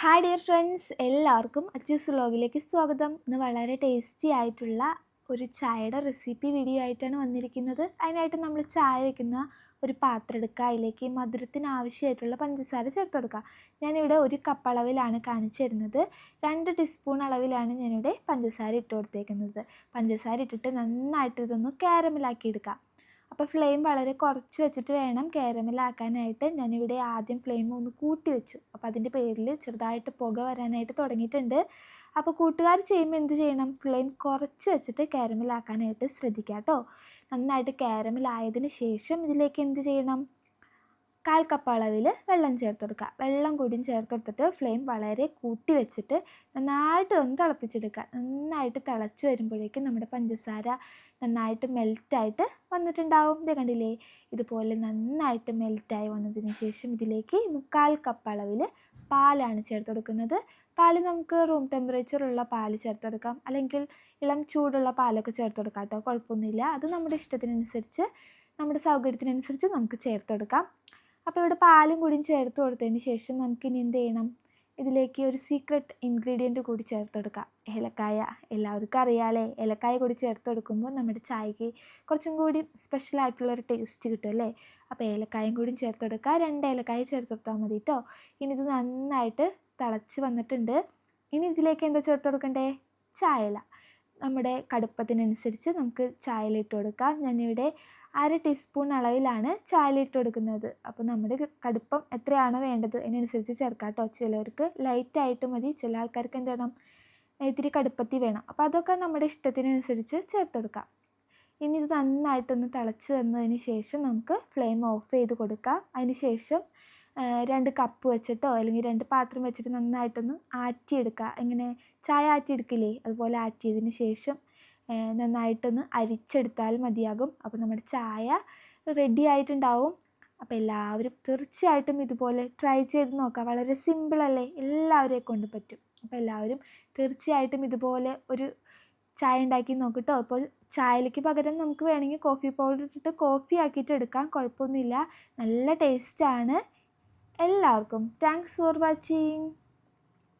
Hi dear friends എല്ലാവർക്കും അച്ചൂസ് വ്ലോഗിലേക്ക് സ്വാഗതം. ഇന്ന് വളരെ ടേസ്റ്റി ആയിട്ടുള്ള ഒരു ചായയുടെ റെസിപ്പി വീഡിയോ ആയിട്ടാണ് വന്നിരിക്കുന്നത്. അതിനായിട്ട് നമ്മൾ ചായ വെക്കുന്ന ഒരു പാത്രം എടുക്കുക. അതിലേക്ക് മധുരത്തിന് ആവശ്യമായിട്ടുള്ള പഞ്ചസാര ചേർത്ത് കൊടുക്കുക. ഞാനിവിടെ ഒരു കപ്പ് അളവിലാണ് കാണിച്ചു തരുന്നത്. രണ്ട് ടീസ്പൂൺ അളവിലാണ് ഞാനിവിടെ പഞ്ചസാര ഇട്ട് കൊടുത്തേക്കുന്നത്. പഞ്ചസാര ഇട്ടിട്ട് നന്നായിട്ട് ഇതൊന്ന് കാരമലാക്കി എടുക്കുക. അപ്പോൾ ഫ്ലെയിം വളരെ കുറച്ച് വെച്ചിട്ട് വേണം കാരമലാക്കാനായിട്ട് ഞാനിവിടെ ആദ്യം ഫ്ലെയിം ഒന്ന് കൂട്ടി വെച്ചു. അപ്പോൾ അതിന്റെ പേരിൽ ചെറുതായിട്ട് പുക വരാനായിട്ട് തുടങ്ങിയിട്ടുണ്ട്. അപ്പോൾ കൂട്ടുകാർ ചെയ്യുമ്പോൾ എന്ത് ചെയ്യണം? ഫ്ലെയിം കുറച്ച് വെച്ചിട്ട് കാരമലാക്കാനായിട്ട് ശ്രദ്ധിക്കുക കേട്ടോ നന്നായിട്ട് കാരമലായതിന് ശേഷം ഇതിലേക്ക് എന്ത് ചെയ്യണം? കാൽ കപ്പ് അളവിൽ വെള്ളം ചേർത്ത് കൊടുക്കുക വെള്ളം കൂടിയും ചേർത്ത് കൊടുത്തിട്ട് ഫ്ലെയിം വളരെ കൂട്ടി വെച്ചിട്ട് നന്നായിട്ട് ഒന്ന് തിളപ്പിച്ചെടുക്കുക. നന്നായിട്ട് തിളച്ച് വരുമ്പോഴേക്കും നമ്മുടെ പഞ്ചസാര നന്നായിട്ട് മെൽറ്റായിട്ട് വന്നിട്ടുണ്ടാവും. ഇത് കണ്ടില്ലേ? ഇതുപോലെ നന്നായിട്ട് മെൽറ്റായി വന്നതിന് ശേഷം ഇതിലേക്ക് മുക്കാൽ കപ്പ് അളവിൽ പാലാണ് ചേർത്ത് കൊടുക്കുന്നത് പാൽ നമുക്ക് റൂം ടെമ്പറേച്ചറുള്ള പാൽ ചേർത്ത് കൊടുക്കാം അല്ലെങ്കിൽ ഇളം ചൂടുള്ള പാലൊക്കെ ചേർത്ത് കൊടുക്കാം കേട്ടോ. കുഴപ്പമൊന്നുമില്ല. അത് നമ്മുടെ ഇഷ്ടത്തിനനുസരിച്ച് നമ്മുടെ സൗകര്യത്തിനനുസരിച്ച് നമുക്ക് ചേർത്ത് കൊടുക്കാം അപ്പോൾ ഇവിടെ പാലും കൂടി ചേർത്ത് കൊടുത്തതിന് ശേഷം നമുക്ക് ഇനി എന്ത് ചെയ്യണം? ഇതിലേക്ക് ഒരു സീക്രട്ട് ഇൻഗ്രീഡിയന്റ് കൂടി ചേർത്ത് കൊടുക്കാം. ഏലക്കായ. എല്ലാവർക്കും അറിയാമല്ലേ ഏലക്കായ കൂടി ചേർത്ത് കൊടുക്കുമ്പോൾ നമ്മുടെ ചായക്ക് കുറച്ചും കൂടി സ്പെഷ്യൽ ആയിട്ടുള്ളൊരു ടേസ്റ്റ് കിട്ടും അല്ലേ? അപ്പോൾ ഏലക്കായും കൂടി ചേർത്ത് കൊടുക്കുക. രണ്ട് ഏലക്കായ ചേർത്ത് കൊടുത്താൽ മതി കേട്ടോ. ഇനി ഇത് നന്നായിട്ട് തിളച്ച് വന്നിട്ടുണ്ട്. ഇനി ഇതിലേക്ക് എന്താ ചേർത്ത് കൊടുക്കണ്ടേ? ചായല നമ്മുടെ കടുപ്പത്തിനനുസരിച്ച് നമുക്ക് ചായയിലിട്ട് കൊടുക്കാം. ഞാനിവിടെ അര ടീസ്പൂൺ അളവിലാണ് ചായയിലിട്ട് കൊടുക്കുന്നത്. അപ്പോൾ നമ്മുടെ കടുപ്പം എത്രയാണോ വേണ്ടത് അതിനനുസരിച്ച് ചേർക്കാം കേട്ടോ. ചിലർക്ക് ലൈറ്റായിട്ട് മതി ചില ആൾക്കാർക്ക് എന്ത് വേണം? ഇത്തിരി കടുപ്പത്തി വേണം. അപ്പോൾ അതൊക്കെ നമ്മുടെ ഇഷ്ടത്തിനനുസരിച്ച് ചേർത്ത് കൊടുക്കാം. ഇനി ഇത് നന്നായിട്ടൊന്ന് തിളച്ച് വന്നതിന് ശേഷം നമുക്ക് ഫ്ലെയിം ഓഫ് ചെയ്ത് കൊടുക്കാം. അതിന് ശേഷം രണ്ട് കപ്പ് വെച്ചിട്ടോ അല്ലെങ്കിൽ രണ്ട് പാത്രം വെച്ചിട്ട് നന്നായിട്ടൊന്ന് ആറ്റിയെടുക്കുക ഇങ്ങനെ ചായ ആറ്റിയെടുക്കില്ലേ? അതുപോലെ ആറ്റിയതിന് ശേഷം നന്നായിട്ടൊന്ന് അരിച്ചെടുത്താൽ മതിയാകും. അപ്പോൾ നമ്മുടെ ചായ റെഡി ആയിട്ടുണ്ടാവും. അപ്പോൾ എല്ലാവരും തീർച്ചയായിട്ടും ഇതുപോലെ ട്രൈ ചെയ്ത് നോക്കുക വളരെ സിമ്പിളല്ലേ എല്ലാവരെയും കൊണ്ട് പറ്റും. അപ്പോൾ എല്ലാവരും തീർച്ചയായിട്ടും ഇതുപോലെ ഒരു ചായ ഉണ്ടാക്കി നോക്കട്ടോ അപ്പോൾ ചായയിലേക്ക് പകരം നമുക്ക് വേണമെങ്കിൽ കോഫി പൗഡർ ഇട്ടിട്ട് കോഫി ആക്കിയിട്ട് എടുക്കാം. കുഴപ്പമൊന്നുമില്ല. നല്ല ടേസ്റ്റാണ് എല്ലാവർക്കും താങ്ക്സ് ഫോർ വാച്ചിങ്